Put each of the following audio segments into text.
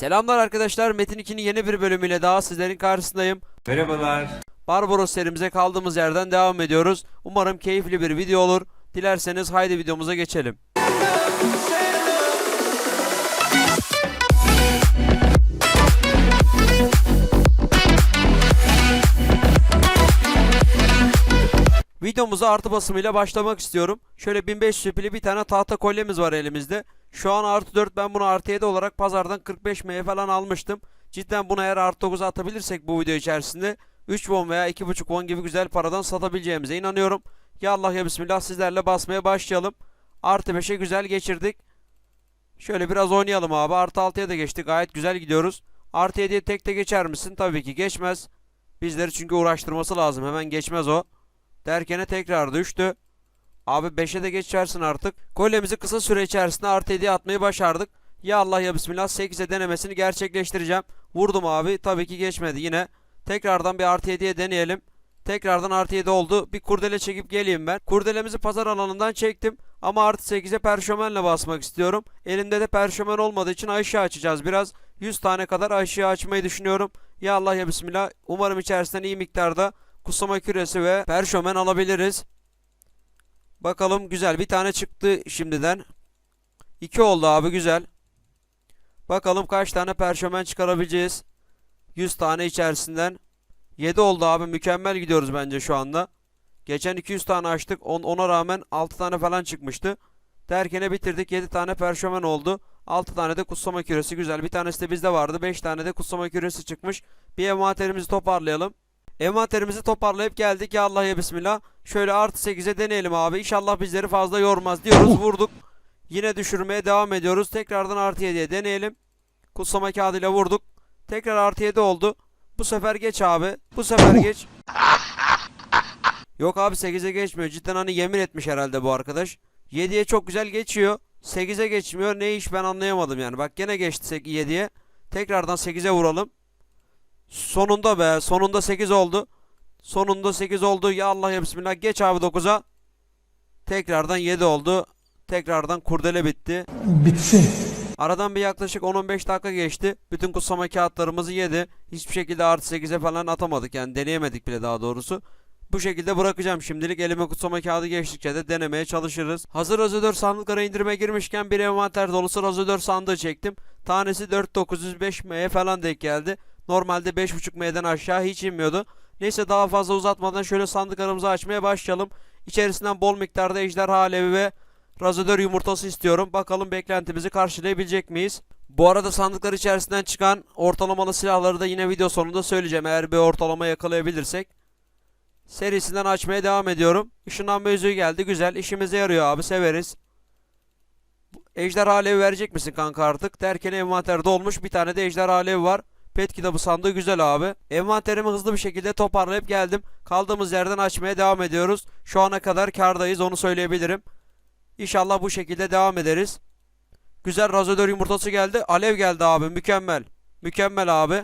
Selamlar arkadaşlar. Metin 2'nin yeni bir bölümüyle daha sizlerin karşısındayım. Merhabalar. Barbaros serimize kaldığımız yerden devam ediyoruz. Umarım keyifli bir video olur. Dilerseniz haydi videomuza geçelim. Videomuza artı basımıyla başlamak istiyorum. Şöyle 1500 pili bir tane tahta kolyemiz var elimizde. Şu an artı 4 ben bunu artı 7 olarak pazardan 45 M'ye falan almıştım. Cidden buna eğer artı 9 atabilirsek bu video içerisinde 3 won veya 2.5 won gibi güzel paradan satabileceğimize inanıyorum. Ya Allah ya Bismillah sizlerle basmaya başlayalım. Artı 5'e güzel geçirdik. Şöyle biraz oynayalım abi. Artı 6'ya da geçtik. Gayet güzel gidiyoruz. Artı 7'ye tek de geçer misin? Tabii ki geçmez. Bizleri çünkü uğraştırması lazım. Hemen geçmez o. Derkene tekrar düştü. Abi 5'e de geçersin artık. Kolyemizi kısa süre içerisinde artı 7'ye atmayı başardık. Ya Allah ya Bismillah 8'e denemesini gerçekleştireceğim. Vurdum abi. Tabii ki geçmedi yine. Tekrardan bir artı 7'ye deneyelim. Tekrardan artı 7 oldu. Bir kurdele çekip geleyim ben. Kurdelemizi pazar alanından çektim. Ama artı 8'e perşömenle basmak istiyorum. Elimde de perşömen olmadığı için aşağı açacağız biraz. 100 tane kadar aşağı açmayı düşünüyorum. Ya Allah ya Bismillah. Umarım içerisinden iyi miktarda kusama küresi ve perşömen alabiliriz. Bakalım güzel. Bir tane çıktı şimdiden. 2 oldu abi güzel. Bakalım kaç tane perşömen çıkarabileceğiz. 100 tane içerisinden. 7 oldu abi. Mükemmel gidiyoruz bence şu anda. Geçen 200 tane açtık. On, ona rağmen 6 tane falan çıkmıştı. Derkene bitirdik. 7 tane perşömen oldu. 6 tane de kutsama küresi güzel. Bir tanesi de bizde vardı. 5 tane de kutsama küresi çıkmış. Bir envanterimizi toparlayalım. Envanterimizi toparlayıp geldik. Ya Allah ya Bismillah. Şöyle artı 8'e deneyelim abi. İnşallah bizleri fazla yormaz diyoruz. Vurduk. Yine düşürmeye devam ediyoruz. Tekrardan artı 7'ye deneyelim. Kutsama kağıdıyla vurduk. Tekrar artı 7 oldu. Bu sefer geç abi. Bu sefer geç. Yok abi 8'e geçmiyor. Cidden hani yemin etmiş herhalde bu arkadaş. 7'ye çok güzel geçiyor. 8'e geçmiyor. Ne iş ben anlayamadım yani. Bak gene geçti 7'ye. Tekrardan 8'e vuralım. Sonunda be. Sonunda 8 oldu. Sonunda 8 oldu. Ya Allah ya Bismillah. Geç abi 9'a. Tekrardan 7 oldu. Tekrardan kurdele bitti. bitsin. Aradan bir yaklaşık 10-15 dakika geçti. Bütün kutsama kağıtlarımızı yedi. Hiçbir şekilde artı 8'e falan atamadık. Yani deneyemedik bile daha doğrusu. Bu şekilde bırakacağım şimdilik. Elime kutsama kağıdı geçtikçe de denemeye çalışırız. Hazır Razodör sandıklara indirime girmişken bir envanter dolusu Razodör sandığı çektim. Tanesi 4905 M'ye falan denk geldi. Normalde 5.5 M'den aşağı hiç inmiyordu. Neyse daha fazla uzatmadan şöyle sandıklarımızı açmaya başlayalım. İçerisinden bol miktarda ejderha alevi ve razodör yumurtası istiyorum. Bakalım beklentimizi karşılayabilecek miyiz? Bu arada sandıklar içerisinden çıkan ortalamalı silahları da yine video sonunda söyleyeceğim. Eğer bir ortalama yakalayabilirsek. Serisinden açmaya devam ediyorum. Işınlanma yüzüğü geldi. Güzel. İşimize yarıyor abi. Severiz. Ejderha alevi verecek misin kanka artık? Derken envanterde olmuş. Bir tane de ejderha alevi var. Pet kitabı sandığı güzel abi. Envanterimi hızlı bir şekilde toparlayıp geldim. Kaldığımız yerden açmaya devam ediyoruz. Şu ana kadar kardayız onu söyleyebilirim. İnşallah bu şekilde devam ederiz. Güzel razodör yumurtası geldi. Alev geldi abi. Mükemmel. Mükemmel abi.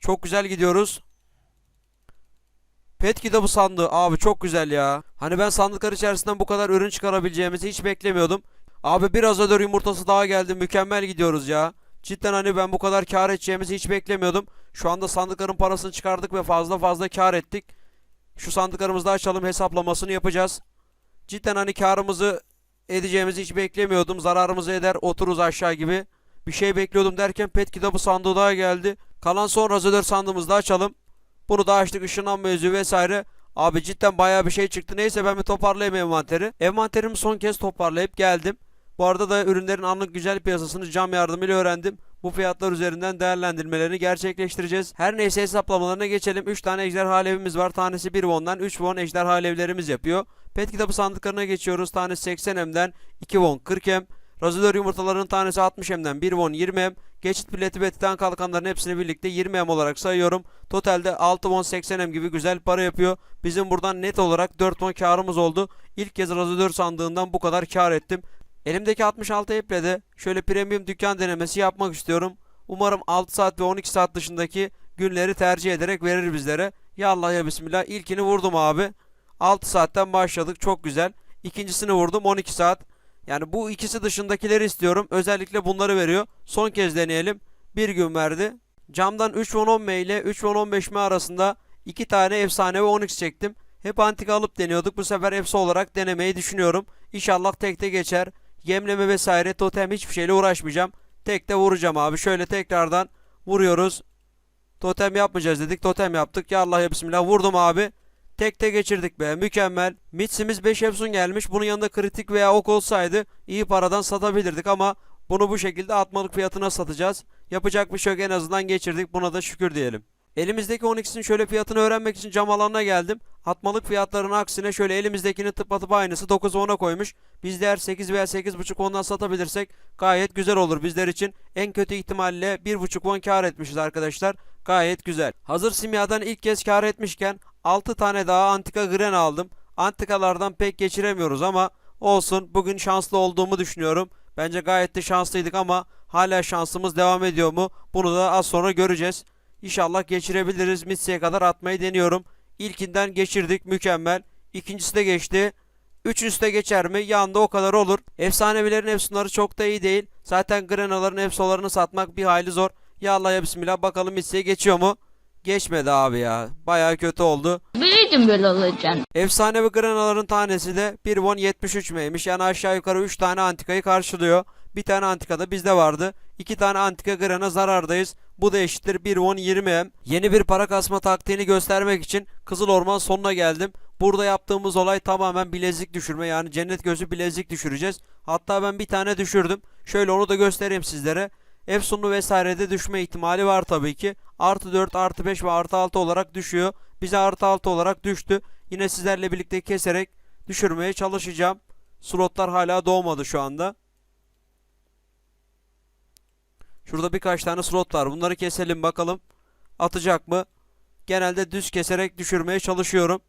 Çok güzel gidiyoruz. Pet kitabı sandığı. Abi çok güzel ya. Hani ben sandıklar içerisinden bu kadar ürün çıkarabileceğimizi hiç beklemiyordum. Abi bir razodör yumurtası daha geldi. Mükemmel gidiyoruz ya. Cidden hani ben bu kadar kar edeceğimizi hiç beklemiyordum. Şu anda sandıkların parasını çıkardık ve fazla fazla kar ettik. Şu sandıklarımızı açalım hesaplamasını yapacağız. Cidden hani karımızı edeceğimizi hiç beklemiyordum. Zararımızı eder otururuz aşağı gibi. Bir şey bekliyordum derken pet kitabı sandığı daha geldi. Kalan son razodör sandığımızı da açalım. Bunu da açtık ışınlanma yüzüğü vesaire. Abi cidden bayağı bir şey çıktı. Neyse ben bir toparlayayım envanteri. Envanterimi son kez toparlayıp geldim. Bu arada da ürünlerin anlık güzel piyasasını cam yardımıyla öğrendim. Bu fiyatlar üzerinden değerlendirmelerini gerçekleştireceğiz. Her neyse hesaplamalarına geçelim. 3 tane ejderha alevimiz var. Tanesi 1 won'dan 3 won ejderha alevlerimiz yapıyor. Pet kitabı sandıklarına geçiyoruz. Tanesi 80 M'den 2 won 40 M. Razodör yumurtalarının tanesi 60 M'den 1 won 20 M. Geçit bileti ve titan kalkanların hepsini birlikte 20 M olarak sayıyorum. Totalde 6 won 80 M gibi güzel para yapıyor. Bizim buradan net olarak 4 won karımız oldu. İlk kez razodör sandığından bu kadar kar ettim. Elimdeki 66 eple de şöyle premium dükkan denemesi yapmak istiyorum. Umarım 6 saat ve 12 saat dışındaki günleri tercih ederek verir bizlere. Ya Allah ya Bismillah. İlkini vurdum abi. 6 saatten başladık. Çok güzel. İkincisini vurdum 12 saat. Yani bu ikisi dışındakileri istiyorum. Özellikle bunları veriyor. Son kez deneyelim. Bir gün verdi. Camdan 3 won 10 M ile 3 won 15 M arasında iki tane efsane ve 10x çektim. Hep antika alıp deniyorduk. Bu sefer efsi olarak denemeyi düşünüyorum. İnşallah tekte geçer. Yemleme vesaire totem hiçbir şeyle uğraşmayacağım. Tekte vuracağım abi. Şöyle tekrardan vuruyoruz. Totem yapmayacağız dedik. Totem yaptık. Ya Allah ya Bismillah. Vurdum abi. Tekte geçirdik be. Mükemmel. Mitsimiz 5 efsun gelmiş. Bunun yanında kritik veya ok olsaydı iyi paradan satabilirdik ama bunu bu şekilde atmalık fiyatına satacağız. Yapacak bir şey yok en azından geçirdik. Buna da şükür diyelim. Elimizdeki 10x'in şöyle fiyatını öğrenmek için cam alanına geldim. Atmalık fiyatlarının aksine şöyle elimizdekinin tıpatıp aynısı 9 10'a koymuş. Biz de eğer 8 veya 8.5 ondan satabilirsek gayet güzel olur bizler için. En kötü ihtimalle 1.5 10 kar etmişiz arkadaşlar. Gayet güzel. Hazır simyadan ilk kez kar etmişken 6 tane daha antika gren aldım. Antikalardan pek geçiremiyoruz ama olsun. Bugün şanslı olduğumu düşünüyorum. Bence gayet de şanslıydık ama hala şansımız devam ediyor mu? Bunu da az sonra göreceğiz. İnşallah geçirebiliriz. Mitsi'ye kadar atmayı deniyorum. İlkinden geçirdik. Mükemmel. İkincisi de geçti. Üçüncüsü de geçer mi? Yanında o kadar olur. Efsanevilerin efsunları çok da iyi değil. Zaten Grenaların efsolarını satmak bir hayli zor. Ya Allah ya Bismillah bakalım Mitsi'ye geçiyor mu? Geçmedi abi ya. Baya kötü oldu. Biliyordum böyle olacağını. Efsanevi granaların tanesi de 1 won 73 meymiş. Yani aşağı yukarı 3 tane antikayı karşılıyor. Bir tane antika da bizde vardı. 2 tane antika grana zarardayız. Bu da eşittir 1 won 20 m. Yeni bir para kasma taktiğini göstermek için Kızıl Orman sonuna geldim. Burada yaptığımız olay tamamen bilezik düşürme. Yani cennet gözü bilezik düşüreceğiz. Hatta ben bir tane düşürdüm. Şöyle onu da göstereyim sizlere. Efsunlu vesairede düşme ihtimali var tabii ki. Artı 4, artı 5 ve artı 6 olarak düşüyor. Bize artı 6 olarak düştü. Yine sizlerle birlikte keserek düşürmeye çalışacağım. Slotlar hala doğmadı şu anda. Şurada birkaç tane slot var. Bunları keselim bakalım. Atacak mı? Genelde düz keserek düşürmeye çalışıyorum.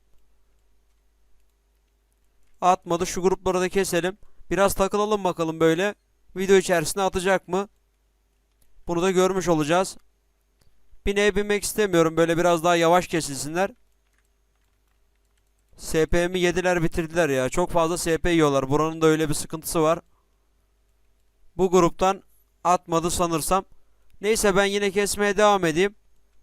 Atmadı. Şu grupları da keselim. Biraz takılalım bakalım böyle. Video içerisinde atacak mı? Bunu da görmüş olacağız. Bineğe binmek istemiyorum. Böyle biraz daha yavaş kesilsinler. SP'mi yediler bitirdiler ya. Çok fazla SP yiyorlar. Buranın da öyle bir sıkıntısı var. Bu gruptan atmadı sanırsam. Neyse ben yine kesmeye devam edeyim.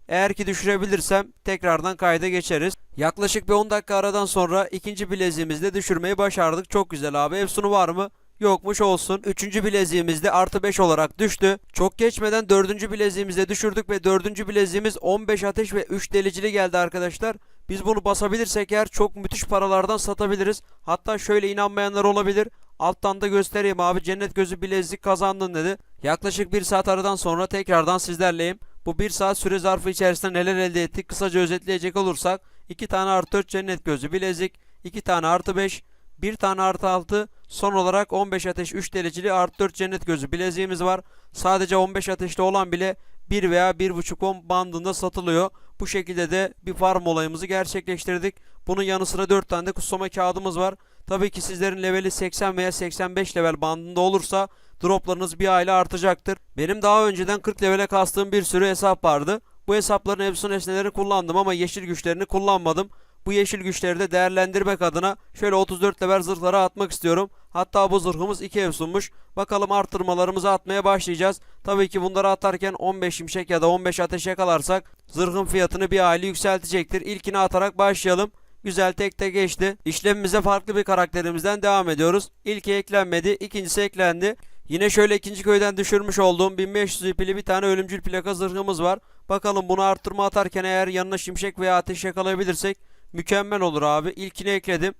Eğer ki düşürebilirsem tekrardan kayda geçeriz. Yaklaşık bir 10 dakika aradan sonra ikinci bileziğimizde düşürmeyi başardık. Çok güzel abi. Efsunu var mı? Yokmuş olsun. Üçüncü bileziğimizde artı 5 olarak düştü. Çok geçmeden dördüncü bileziğimizde düşürdük ve dördüncü bileziğimiz 15 ateş ve 3 delicili geldi arkadaşlar. Biz bunu basabilirsek eğer çok müthiş paralardan satabiliriz. Hatta şöyle inanmayanlar olabilir. Alttan da göstereyim abi cennet gözü bilezik kazandın dedi. Yaklaşık bir saat aradan sonra tekrardan sizlerleyim. Bu bir saat süre zarfı içerisinde neler elde ettik kısaca özetleyecek olursak 2 tane artı 4 cennet gözü bilezik, 2 tane artı 5, 1 tane artı 6, son olarak 15 ateş 3 dereceli artı 4 cennet gözü bileziğimiz var. Sadece 15 ateşte olan bile 1 veya 1.5 10 bandında satılıyor. Bu şekilde de bir farm olayımızı gerçekleştirdik. Bunun yanı sıra 4 tane de kutsama kağıdımız var. Tabii ki sizlerin leveli 80 veya 85 level bandında olursa droplarınız bir aile artacaktır. Benim daha önceden 40 levele kastığım bir sürü hesap vardı. Bu hesapların hepsi nesneleri kullandım ama yeşil güçlerini kullanmadım. Bu yeşil güçleri de değerlendirmek adına şöyle 34 level zırhlara atmak istiyorum. Hatta bu zırhımız 2 ev sunmuş. Bakalım arttırmalarımızı atmaya başlayacağız. Tabii ki bunları atarken 15 şimşek ya da 15 ateş yakalarsak zırhın fiyatını bir aile yükseltecektir. İlkini atarak başlayalım. Güzel tek tek geçti. İşlemimize farklı bir karakterimizden devam ediyoruz. İlki eklenmedi, ikincisi eklendi. Yine şöyle ikinci köyden düşürmüş olduğum 1500 ipili bir tane ölümcül plaka zırhımız var. Bakalım bunu arttırma atarken eğer yanına şimşek veya ateş yakalayabilirsek mükemmel olur abi. İlkini ekledim.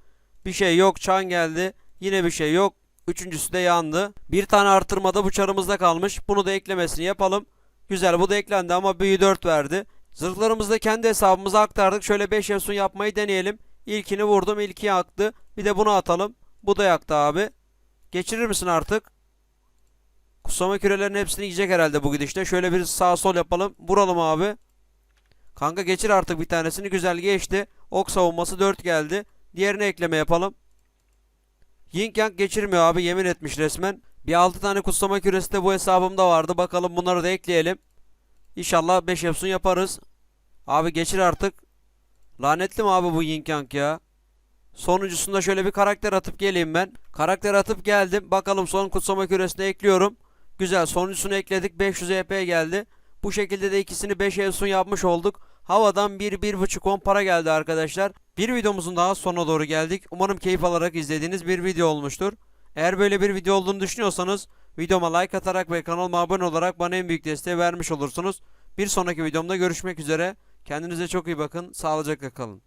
Bir şey yok. Çan geldi. Yine bir şey yok. Üçüncüsü de yandı. Bir tane arttırmada bu çarımızda kalmış. Bunu da eklemesini yapalım. Güzel bu da eklendi ama büyü 4 verdi. Zırhlarımızı da kendi hesabımıza aktardık. Şöyle 5 efsun yapmayı deneyelim. İlkini vurdum. ilki yaktı. Bir de bunu atalım. Bu da yaktı abi. Geçirir misin artık? Kutsama kürelerinin hepsini yiyecek herhalde bu gidişte. Şöyle bir sağ sol yapalım. Vuralım abi. Kanka geçir artık bir tanesini. Güzel geçti. Ok savunması 4 geldi. Diğerini ekleme yapalım. Yin Yang geçirmiyor abi. Yemin etmiş resmen. Bir 6 tane kutsama küresi de bu hesabımda vardı. Bakalım bunları da ekleyelim. İnşallah 5 efsun yaparız. Abi geçir artık. Lanetli mi abi bu Yin Yang ya? Sonuncusunda şöyle bir karakter atıp geleyim ben. Karakter atıp geldim. Bakalım son kutsama küresine ekliyorum. Güzel sonuncusunu ekledik 500 EP geldi. Bu şekilde de ikisini 5 Efsun yapmış olduk. Havadan 1-1.5-10 para geldi arkadaşlar. Bir videomuzun daha sonuna doğru geldik. Umarım keyif alarak izlediğiniz bir video olmuştur. Eğer böyle bir video olduğunu düşünüyorsanız videoma like atarak ve kanalıma abone olarak bana en büyük desteği vermiş olursunuz. Bir sonraki videomda görüşmek üzere. Kendinize çok iyi bakın. Sağlıcakla kalın.